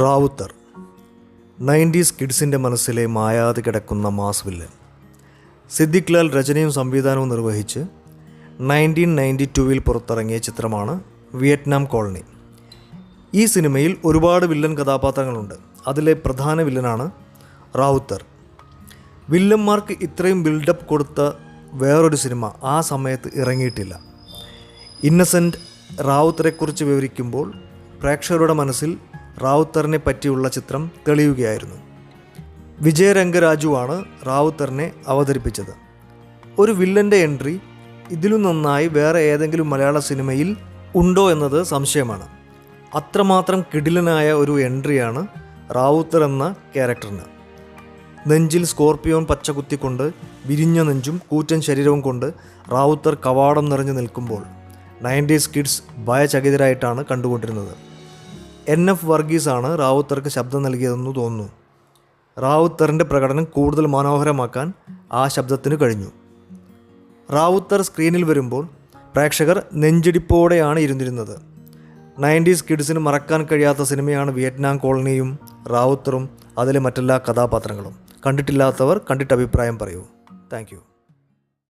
Rawther. Nineties കിഡ്സിന്റെ മനസ്സിലെ മായാതെ കിടക്കുന്ന മാസ് വില്ലൻ. സിദ്ദിഖ് ലാൽ രചനയും സംവിധാനവും നിർവഹിച്ച് നയന്റീൻ നയന്റി ടുവിൽ പുറത്തിറങ്ങിയ ചിത്രമാണ് വിയറ്റ്നാം കോളനി. ഈ സിനിമയിൽ ഒരുപാട് വില്ലൻ കഥാപാത്രങ്ങളുണ്ട്. അതിലെ പ്രധാന വില്ലനാണ് റാവുത്തർ. വില്ലന്മാർക്ക് ഇത്രയും ബിൽഡപ്പ് കൊടുത്ത വേറൊരു സിനിമ ആ സമയത്ത് ഇറങ്ങിയിട്ടില്ല. ഇന്നസെന്റ് റാവുത്തറെക്കുറിച്ച് വിവരിക്കുമ്പോൾ പ്രേക്ഷകരുടെ മനസ്സിൽ റാവുത്തറിനെ പറ്റിയുള്ള ചിത്രം തെളിയുകയായിരുന്നു. വിജയരംഗരാജുവാണ് റാവുത്തറിനെ അവതരിപ്പിച്ചത്. ഒരു വില്ലന്റെ എൻട്രി ഇതിലും നന്നായി വേറെ ഏതെങ്കിലും മലയാള സിനിമയിൽ ഉണ്ടോ എന്നത് സംശയമാണ്. അത്രമാത്രം കിടിലനായ ഒരു എൻട്രിയാണ് റാവുത്തർ എന്ന ക്യാരക്ടറിന്. നെഞ്ചിൽ സ്കോർപ്പിയോൺ പച്ചകുത്തിക്കൊണ്ട് വിരിഞ്ഞ നെഞ്ചും കൂറ്റൻ ശരീരവും കൊണ്ട് റാവുത്തർ കവാടം നിറഞ്ഞു നിൽക്കുമ്പോൾ നയന്റീസ് കിഡ്സ് ഭയചകിതരായിട്ടാണ് കണ്ടുകൊണ്ടിരുന്നത്. എൻ എഫ് വർഗീസാണ് റാവുത്തർക്ക് ശബ്ദം നൽകിയതെന്ന് തോന്നുന്നു. റാവുത്തറിന്റെ പ്രകടനം കൂടുതൽ മനോഹരമാക്കാൻ ആ ശബ്ദത്തിന് കഴിഞ്ഞു. റാവുത്തർ സ്ക്രീനിൽ വരുമ്പോൾ പ്രേക്ഷകർ നെഞ്ചിടിപ്പോടെയാണ് ഇരുന്നിരുന്നത്. നയന്റീസ് കിഡ്സിന് മറക്കാൻ കഴിയാത്ത സിനിമയാണ് വിയറ്റ്നാം കോളനിയും റാവുത്തറും അതിലെ മറ്റെല്ലാ കഥാപാത്രങ്ങളും. കണ്ടിട്ടില്ലാത്തവർ കണ്ടിട്ട് അഭിപ്രായം പറയൂ. താങ്ക്